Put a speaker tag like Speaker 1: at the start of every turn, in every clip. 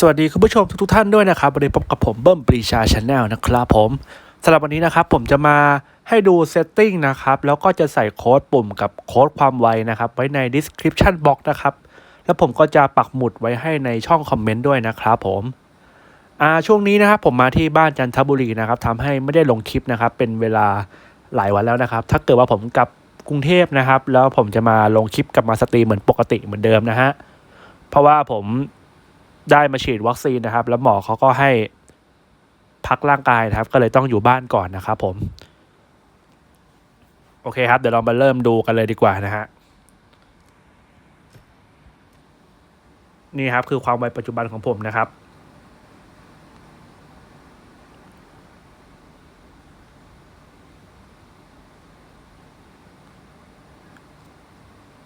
Speaker 1: สวัสดีคุณผู้ชมทุกๆท่านด้วยนะครับวันนี้พบกับผมเบิ้มปรีชาชาแนลนะครับผมสำหรับวันนี้นะครับผมจะมาให้ดูเซตติ้งนะครับแล้วก็จะใส่โค้ดปุ่มกับโค้ดความไวนะครับไว้ใน description box นะครับแล้วผมก็จะปักหมุดไว้ให้ในช่องคอมเมนต์ด้วยนะครับผมอ่าช่วงนี้นะครับผมมาที่บ้านจันทบุรีนะครับทำให้ไม่ได้ลงคลิปนะครับเป็นเวลาหลายวันแล้วนะครับ ถ้าเกิดว่าผมกลับกรุงเทพนะครับ แล้วผมจะมาลงคลิปกลับมาสตรีมเหมือนปกติเหมือนเดิมนะฮะเพราะว่าผม ได้มาฉีดวัคซีนนะครับ แล้วหมอเขาก็ให้พักร่างกายนะครับ ก็เลยต้องอยู่บ้านก่อนนะครับผม โอเคครับ เดี๋ยวเรามาเริ่มดูกันเลยดีกว่านะฮะนี่ครับคือความไวปัจจุบันของผมนะครับ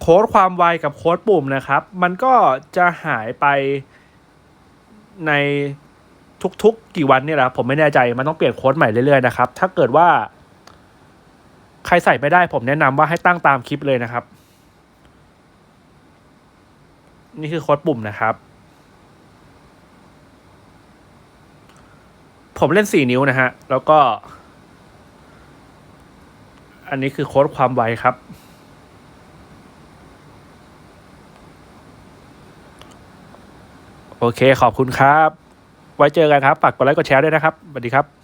Speaker 1: โค้ดความไวกับโค้ดปุ่มนะครับ มันก็จะหายไป ในทุกๆกี่วันเนี่ยแหละครับผมไม่แน่ใจมันต้องเปลี่ยนโค้ดใหม่เรื่อยๆนะครับ ถ้าเกิดว่า ใครใส่ไม่ได้ผมแนะนำว่าให้ตั้งตามคลิปเลยนะครับ นี่คือโค้ดปุ่มนะครับ ผมเล่นสี่นิ้วนะฮะ แล้วก็ อันนี้คือโค้ดความไวครับ โอเคขอบคุณครับ ไว้เจอกันครับฝากกดไลค์กดแชร์ด้วยนะครับสวัสดีครับ